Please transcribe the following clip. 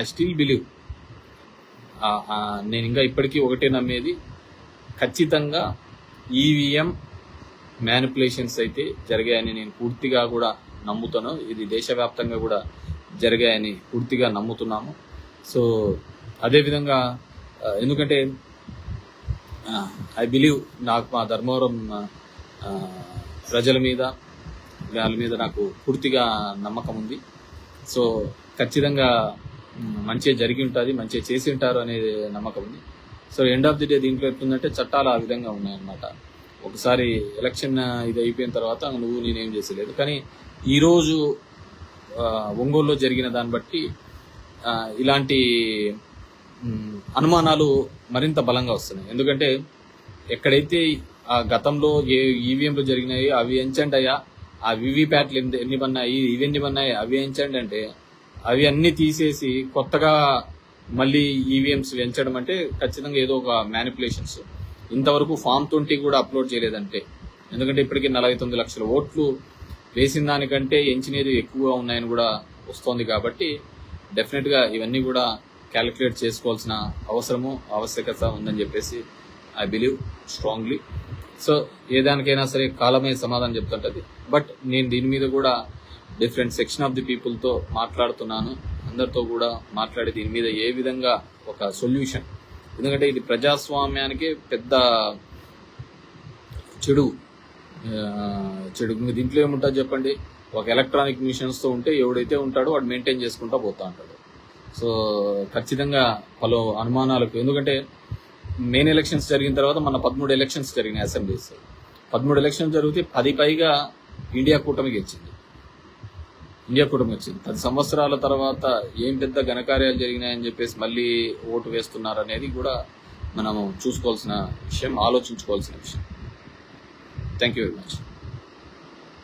I still believe నేను ఇంకా ఇప్పటికీ ఒకటే నమ్మేది. ఖచ్చితంగా ఈవీఎం మ్యానిపులేషన్స్ అయితే జరిగాయని నేను పూర్తిగా కూడా నమ్ముతాను. ఇది దేశవ్యాప్తంగా కూడా జరిగాయని పూర్తిగా నమ్ముతున్నాము. సో అదేవిధంగా ఎందుకంటే ఐ బిలీవ్ నాకు మా ధర్మవరం ప్రజల మీద వాళ్ళ మీద నాకు పూర్తిగా నమ్మకం ఉంది. సో ఖచ్చితంగా మంచిగా జరిగి ఉంటుంది మంచిగా చేసి ఉంటారు అనే నమ్మకం ఉంది. So end of the day దీంట్లో ఎట్లుందంటే చట్టాలు ఆ విధంగా ఉన్నాయన్నమాట. ఒకసారి ఎలక్షన్ ఇది అయిపోయిన తర్వాత నువ్వు నేనేం చేసలేదు. కానీ ఈరోజు ఒంగోలులో జరిగిన దాన్ని బట్టి ఇలాంటి అనుమానాలు మరింత బలంగా వస్తున్నాయి. ఎందుకంటే ఎక్కడైతే ఆ గతంలో ఏ ఈవీఎంలు జరిగినాయి అవి ఎంచండి అయ్యా ఆ వివిప్యాట్లు ఎన్ని ఎన్ని పన్నాయి ఇవి ఎన్ని పన్నాయి అవి ఎంచండి అంటే అవి అన్ని తీసేసి కొత్తగా మళ్ళీ ఈవీఎంస్ ఎంచడం అంటే ఖచ్చితంగా ఏదో ఒక మ్యానిపులేషన్స్ ఇంతవరకు ఫామ్ ట్వంటీ కూడా అప్లోడ్ చేయలేదంటే. ఎందుకంటే ఇప్పటికీ నలభై తొమ్మిది లక్షల ఓట్లు వేసిన దానికంటే ఎంచినది ఎక్కువగా ఉన్నాయని కూడా వస్తోంది కాబట్టి డెఫినెట్గా ఇవన్నీ కూడా క్యాలిక్యులేట్ చేసుకోవాల్సిన అవసరము ఆవశ్యకత ఉందని చెప్పేసి ఐ బిలీవ్ స్ట్రాంగ్లీ సో ఏ దానికైనా సరే కాలమే సమాధానం చెప్తుంటుంది. బట్ నేను దీని మీద కూడా డిఫరెంట్ సెక్షన్ ఆఫ్ ది పీపుల్తో మాట్లాడుతున్నాను. అందరితో కూడా మాట్లాడి దీని మీద ఏ విధంగా ఒక సొల్యూషన్. ఎందుకంటే ఇది ప్రజాస్వామ్యానికి పెద్ద చెడు చెడు. దీంట్లో ఏముంటుంది చెప్పండి? ఒక ఎలక్ట్రానిక్ మిషన్స్తో ఉంటే ఎవడైతే ఉంటాడో వాడు మెయింటైన్ చేసుకుంటా పోతా ఉంటాడు. సో ఖచ్చితంగా పలు అనుమానాలకు ఎందుకంటే మెయిన్ ఎలక్షన్స్ జరిగిన తర్వాత మన పదమూడు ఎలక్షన్స్ జరిగినాయి అసెంబ్లీస్. పదమూడు ఎలక్షన్స్ జరిగితే పది పైగా ఇండియా కూటమి గెలిచింది. ఇండియా కూటమి వచ్చింది. పది సంవత్సరాల తర్వాత ఏం పెద్ద ఘనకార్యాలు జరిగినాయని చెప్పేసి మళ్ళీ ఓటు వేస్తున్నారు అనేది కూడా మనం చూసుకోవాల్సిన విషయం ఆలోచించుకోవాల్సిన విషయం. Thank you very much